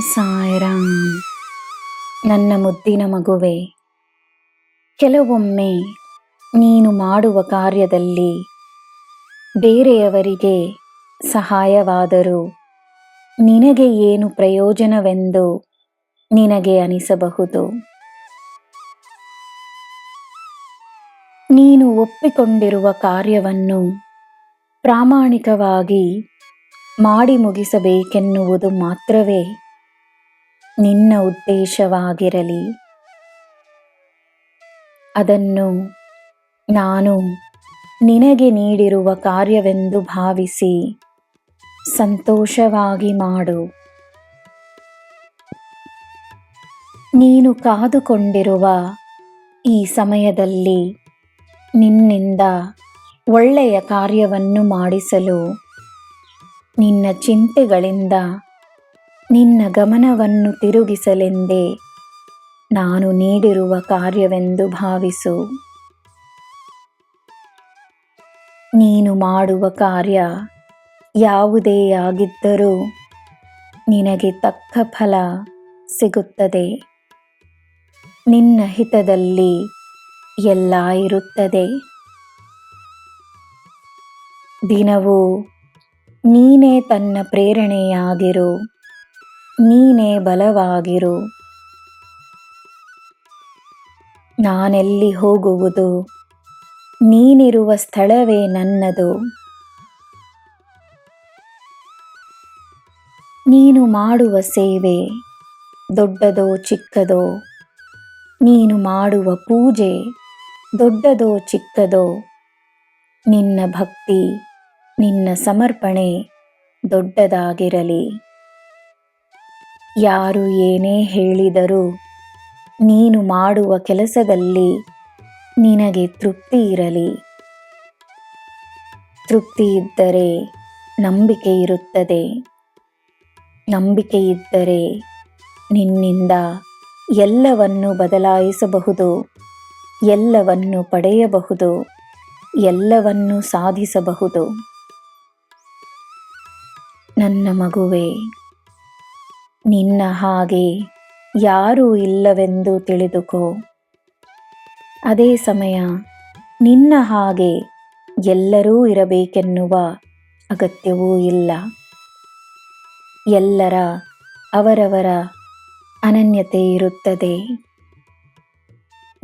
ಸಾಯಿರಾಮ್ ನನ್ನ ಮುದ್ದಿನ ಮಗುವೆ, ಕೆಲವೊಮ್ಮೆ ನೀನು ಮಾಡುವ ಕಾರ್ಯದಲ್ಲಿ ಬೇರೆಯವರಿಗೆ ಸಹಾಯವಾದರೂ ನಿನಗೆ ಏನು ಪ್ರಯೋಜನವೆಂದು ನಿನಗೆ ಅನಿಸಬಹುದು. ನೀನು ಒಪ್ಪಿಕೊಂಡಿರುವ ಕಾರ್ಯವನ್ನು ಪ್ರಾಮಾಣಿಕವಾಗಿ ಮಾಡಿ ಮುಗಿಸಬೇಕೆನ್ನುವುದು ಮಾತ್ರವೇ. ನಿನ್ನ ಉದ್ದೇಶವಾಗಿರಲಿ. ಅದನ್ನು ನಾನು ನಿನಗೆ ನೀಡಿರುವ ಕಾರ್ಯವೆಂದು ಭಾವಿಸಿ ಸಂತೋಷವಾಗಿ ಮಾಡು. ನೀನು ಕಾದುಕೊಂಡಿರುವ ಈ ಸಮಯದಲ್ಲಿ ನಿನ್ನಿಂದ ಒಳ್ಳೆಯ ಕಾರ್ಯವನ್ನು ಮಾಡಿಸಲು ನಿನ್ನ ಚಿಂತೆಗಳಿಂದ ನಿನ್ನ ಗಮನವನ್ನು ತಿರುಗಿಸಲೆಂದೇ ನಾನು ನೀಡಿರುವ ಕಾರ್ಯವೆಂದು ಭಾವಿಸು. ನೀನು ಮಾಡುವ ಕಾರ್ಯ ಯಾವುದೇ ಆಗಿದ್ದರೂ ನಿನಗೆ ತಕ್ಕ ಫಲ ಸಿಗುತ್ತದೆ. ನಿನ್ನ ಹಿತದಲ್ಲಿ ಎಲ್ಲ ಇರುತ್ತದೆ. ದಿನವೂ ನೀನೇ ತನ್ನ ಪ್ರೇರಣೆಯಾಗಿರು. ನೀನೇ ಬಲವಾಗಿರು. ನಾನೆಲ್ಲಿ ಹೋಗುವುದು? ನೀನಿರುವ ಸ್ಥಳವೇ ನನ್ನದು. ನೀನು ಮಾಡುವ ಸೇವೆ ದೊಡ್ಡದೋ ಚಿಕ್ಕದೋ? ನೀನು ಮಾಡುವ ಪೂಜೆ ದೊಡ್ಡದೋ ಚಿಕ್ಕದೋ? ನಿನ್ನ ಭಕ್ತಿ, ನಿನ್ನ ಸಮರ್ಪಣೆ ದೊಡ್ಡದಾಗಿರಲಿ. ಯಾರು ಏನೇ ಹೇಳಿದರೂ ನೀನು ಮಾಡುವ ಕೆಲಸದಲ್ಲಿ ನಿನಗೆ ತೃಪ್ತಿ ಇರಲಿ. ತೃಪ್ತಿ ಇದ್ದರೆ ನಂಬಿಕೆ ಇರುತ್ತದೆ. ನಂಬಿಕೆ ಇದ್ದರೆ ನಿನ್ನಿಂದ ಎಲ್ಲವನ್ನು ಬದಲಾಯಿಸಬಹುದು, ಎಲ್ಲವನ್ನು ಪಡೆಯಬಹುದು, ಎಲ್ಲವನ್ನು ಸಾಧಿಸಬಹುದು. ನನ್ನ ಮಗುವೆ ನಿನ್ನ ಹಾಗೆ ಯಾರೂ ಇಲ್ಲವೆಂದು ತಿಳಿದುಕೋ. ಅದೇ ಸಮಯ ನಿನ್ನ ಹಾಗೆ ಎಲ್ಲರೂ ಇರಬೇಕೆನ್ನುವ ಅಗತ್ಯವೂ ಇಲ್ಲ. ಎಲ್ಲರ ಅವರವರ ಅನನ್ಯತೆ ಇರುತ್ತದೆ.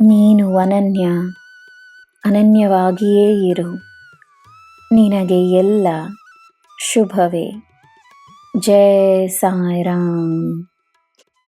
ನೀನು ಅನನ್ಯ, ಅನನ್ಯವಾಗಿಯೇ ಇರು. ನಿನಗೆ ಎಲ್ಲ ಶುಭವೇ. ಜಯ ಸಾಯಿರಾಮ್